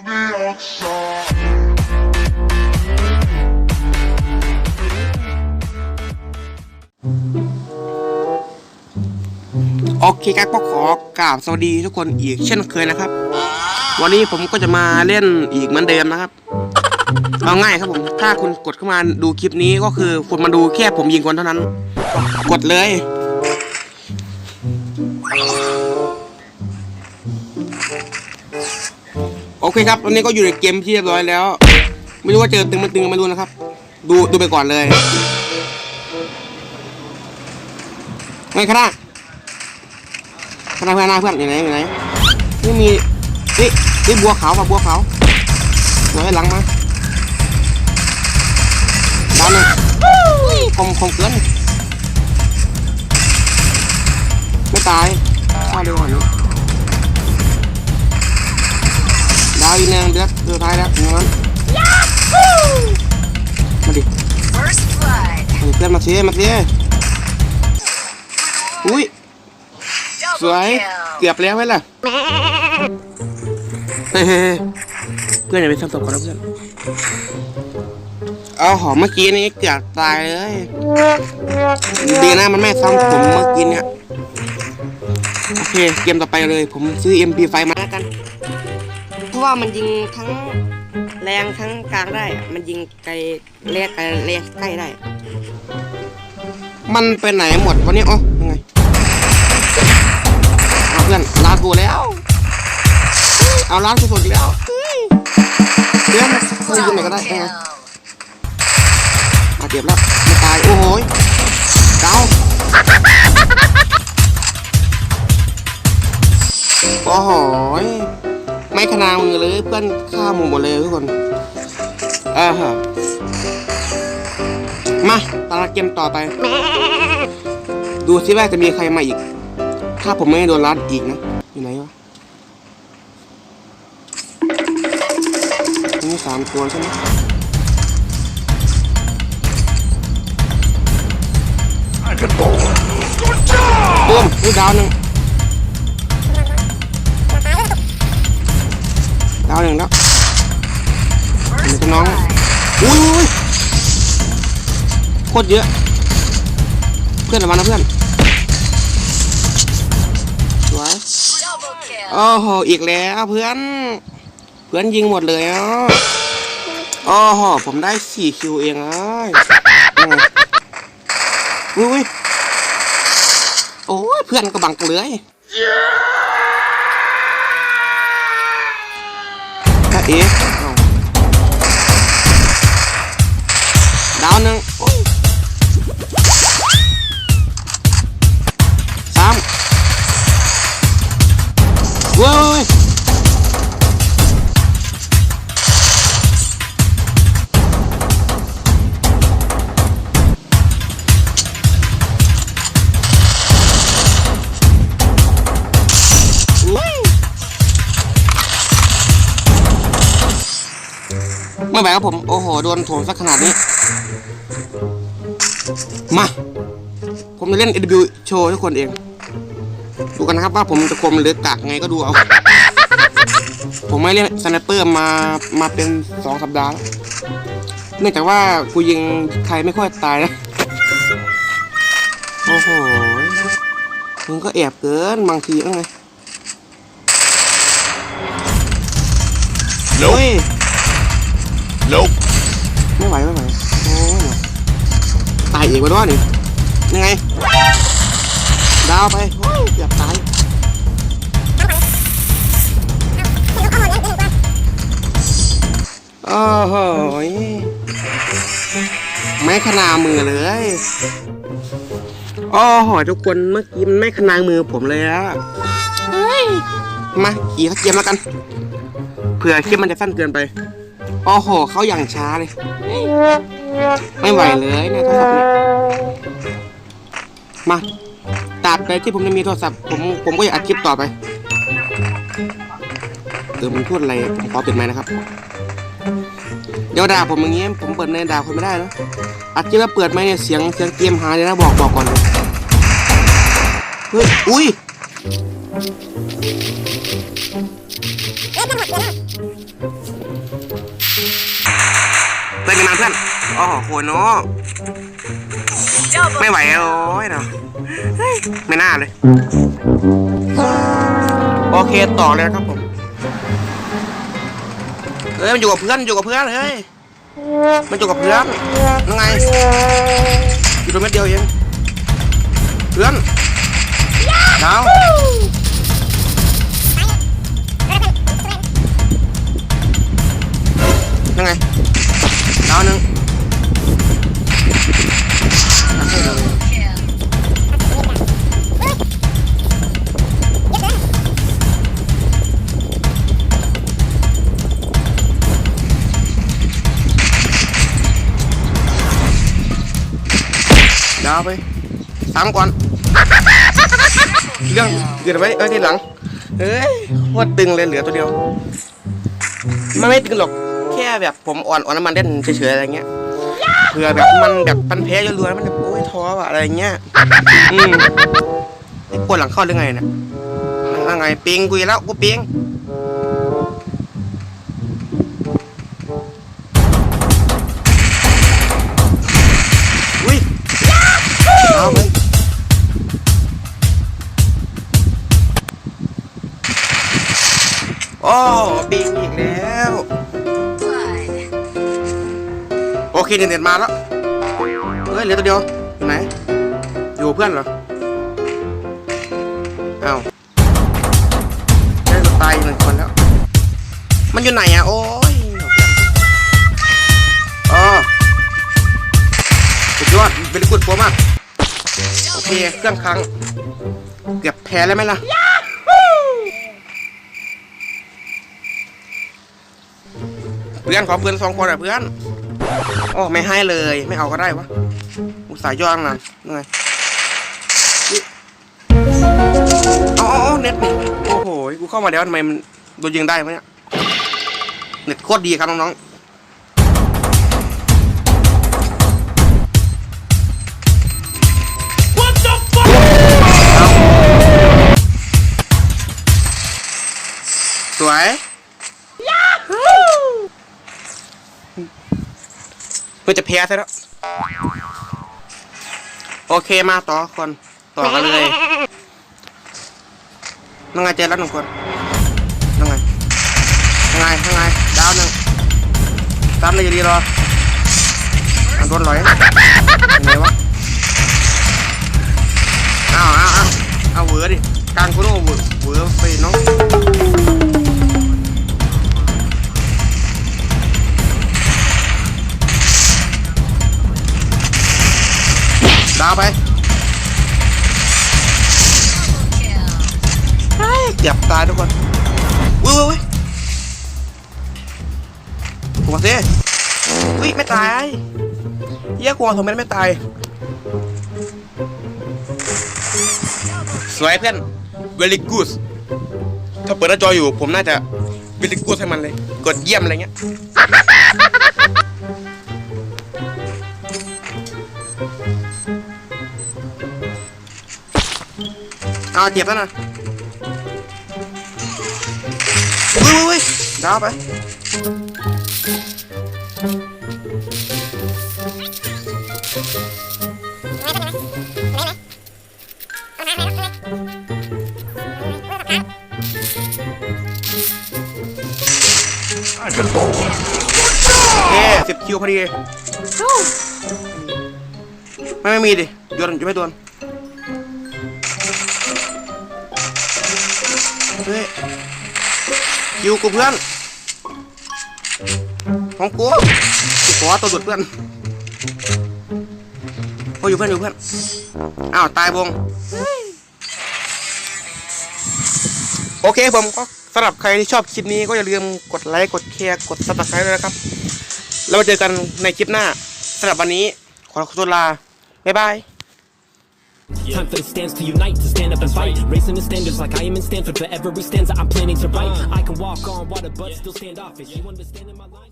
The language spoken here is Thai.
โอเคครับก็ขอกราบสวัสดีทุกคนอีกเช่นเคยนะครับ วันนี้ผมก็จะมาเล่นอีกเหมือนเดิมนะครับเอาง่ายครับผมถ้าคุณกดเข้ามาดูคลิปนี้ก็คือคุณมาดูแค่ผมยิงคนเท่านั้น กดเลย เคครับตอนนี้ก็อยู่ในเกมที่เรียบร้อยแล้ว ไม่รู้ว่าเจอตึงไม่ตึงไม่รู้นะครับ ดูดูไปก่อนเลยไม่ขนาดพนักงานหน้าเพื่อนอยู่ไหนอยู่ไหนนี่มีเฮ้ยเฮ้ยบัวขาวป่ะบัวขาวเดี๋ยวให้หลังมาดาวหนึ่งคมคมเกินไม่ตายฆ่าเร็วกว่านี้าวอีกหนึ่งเดือดสุดท้ายแล้วอย่างนั้นมาดิ First blood. มาเพื่อนมาเสียมาเสียอุ้ยสวยเกือบแล้วไหมล่ะเฮ้ยเพื่อนอย่าไปทำตกก่อนนะเพื่อนเอาหอมเมื่อกี้นี้เกือบตายเลยดีนะมันไม่ซ้ำผมเมื่อกี้เนี่ยโอเคเกมต่อไปเลย ผมซื้อ MP5 มา ราะว่ามันยิงทั้งแรงทั้งกลางได้ มันยิงไกลเรียกไกลเรียกใกล้ได้ มันไปไหนหมดวันนี้อ๋อยังไงเอาเพื่อนลากูแล้ว เอาลากูสดอีกแล้วเฮ้ยเดี๋ยวมันยิงไหนก็ได้ไง kill. มาเจ็บแล้วไม่ตายโอ้โหเกาโอ้โห ม่ขนามือเลยเพื่อนฆ่าหมูหมดเลยทุกคนเออฮะมาตาลาเกมต่อไป ดูซิว่าจะมีใครมาอีก ถ้าผมไม่โดนรัดอีกนะ อยู่ไหนวะนี่สามตัวใช่ไหมตุ้มนี่ดาวหนึ่ง หนึ่งแล้ว First Ito na ako. blood. อุ้ยอุ้ยโคตรเยอะ เพื่อนระวังนะเพื่อนสวยโอ้โหอีกแล้วเพื่อน เพื่อนยิงหมดเลยอะโอ้โหผมได้สี่คิวเองอะอุ้ยโอ้ยเพื่อนก็บังกันเลยถ้าเอ๊ะเไม่ไหวครับผม โอ้โห โดนโถมสักขนาดนี้ มา ผมจะเล่น AW โชว์ให้ทุกคนเอง ดูกันนะครับว่าผมจะคมหรือกากไงก็ดูเอา ผมไม่เล่นสไนเปอร์มา มาเป็นสองสัปดาห์แล้วเนื่องจากว่ากูยิงใครไม่ค่อยตายนะ โอ้โห มึงก็แอบเกินบางทีแล้วไง Nope. เฮ้ย Nope. ไม่ไหวไม่ไหวโอ้ยตายอีกวะด้วยนี่ยังไง ดาวไปโอ้ยเกือบตายโอ้โหยไม่ขนามือเลยโอ้โหทุกคนเมื่อกี้มันไม่ขนามือผมเลยอะเฮ้ยมาขี่สักเกมแล้วกันเผื่อคลิปมันจะสั้นเกินไป โอ้โห เขาอย่างช้าเลย ไม่ไหวเลยนี่ยโทรศัพท์เนี่ยมาตราบใดที่ผมจะมีโทรศัพท์ผมผมก็อยากอัดคลิปต่อไปเออมันพูดอะไรผมขอปิดไมค์นะครับ เดี๋ยวด่าผมอย่างเงี้ยผมเปิดในด่าคนไม่ได้นะอัดคลิปแล้วเปิดไมค์เนี่ยเสียงเสียงเกมหายเลยนะบอกบอกก่อนเลย เพื่นกันมาเพื่อนอ๋อโคเนาะไม่ไหวโอ้ยเนาะไม่น่าเลย โอเคต่อเลยครับผม เฮ้ยมันอยู่กับเพื่อนอยู่กับเพื่อนเฮ้ยมันอยู่กับเพื่อนยังไงอยู่ตรงเม็ดเดียวเองเพื่อนเดาวาวไปสามก่อน เรื่องเกิดไว้เอ้ยที่หลังเฮ้ยโคตรตึงเลยเหลือตัวเดียว มันไม่ตึงหรอก แค่แบบผมอ่อนอ่อนน้ำมันเล่นเฉยๆอะไรเงี้ย เผื่อแบบมันแบบมันแพ้รัวๆมันแบบโอ้ยท้อว่ะอะไรเงี้ย อืมไอ้ปวดหลังเข้าหรือไงเนี่ยยังไงปิงกูอีกแล้วกูปิง โอ้ปิงอีกแล้ว โอเคเน็ตมาแล้ว เฮ้ยเหลือตัวเดียวอยู่ไหน อยู่เพื่อนเหรอ อ้าวได้ตัวตายหนึ่งคนแล้ว มันอยู่ไหนอะ โอ้ยอ๋อสุดยอดเป็นกุดโปรมาก โอเค เครื่องค้างเกือบแพ้แล้วไหมล่ะ เพื่อนขอเพื่อนสองคนอะเพื่อนโอ้ไม่ให้เลยไม่เอาก็ได้วะอุตส่าห์ย่องนะยังไงเอาเอาเอาเน็ตนี่โอ้โหกูเข้ามาแล้วทำไมมันโดนยิงได้วะเนี่ยเน็ตโคตรดีครับน้องๆ What the fuck สวย เพื่อจะแพ้ซะแล้ว โอเคมาต่อคน ต่อกันเลยนั่งไงเจอแล้วหนึ่งคนนั่งไงนั่งไงนั่งไงดาวหนึ่งตามเลยอยู่ดีรออะโดนลอยยังไงวะอ้าวอ้าวอ้าวเอาเวอดิกลางคนโอ้เวอร์เวอร์ไปน้องายทุกคนอุ้ยอุ้ยหัวเซ่อุ้ยไม่ตายเยี่ยกลัวทำไมไม่ตาย สวยเพื่อน very good ถ้าเปิดหน้าจออยู่ ผมน่าจะ very good ให้มันเลย กดเยี่ยมอะไรเงี้ยเอาเจ็บแล้วนะ ดาวไปเอ๊สิบคิวพอดี ไม่ไม่มีดิโยนจะไม่โดนเฮ้ย คิวกูเพื่อน ของกูกูขอตัวดุดเพื่อนโอ้อยู่เพื่อนอยู่เพื่อน อ้าว ตายวง โอเคผมก็สำหรับใครที่ชอบคลิปนี้ก็อย่าลืมกดไลค์ กดแชร์ กดซับสไครต์ด้วยนะครับ แล้วมาเจอกันในคลิปหน้าสำหรับวันนี้ ขอตัวลา บ๊ายบาย Time for the stands to unite, to stand up and fight. Raising the standards like I am in Stanford. For every stanza I'm planning to write. Uh. I can walk on water, but still stand off. If you understand in my life.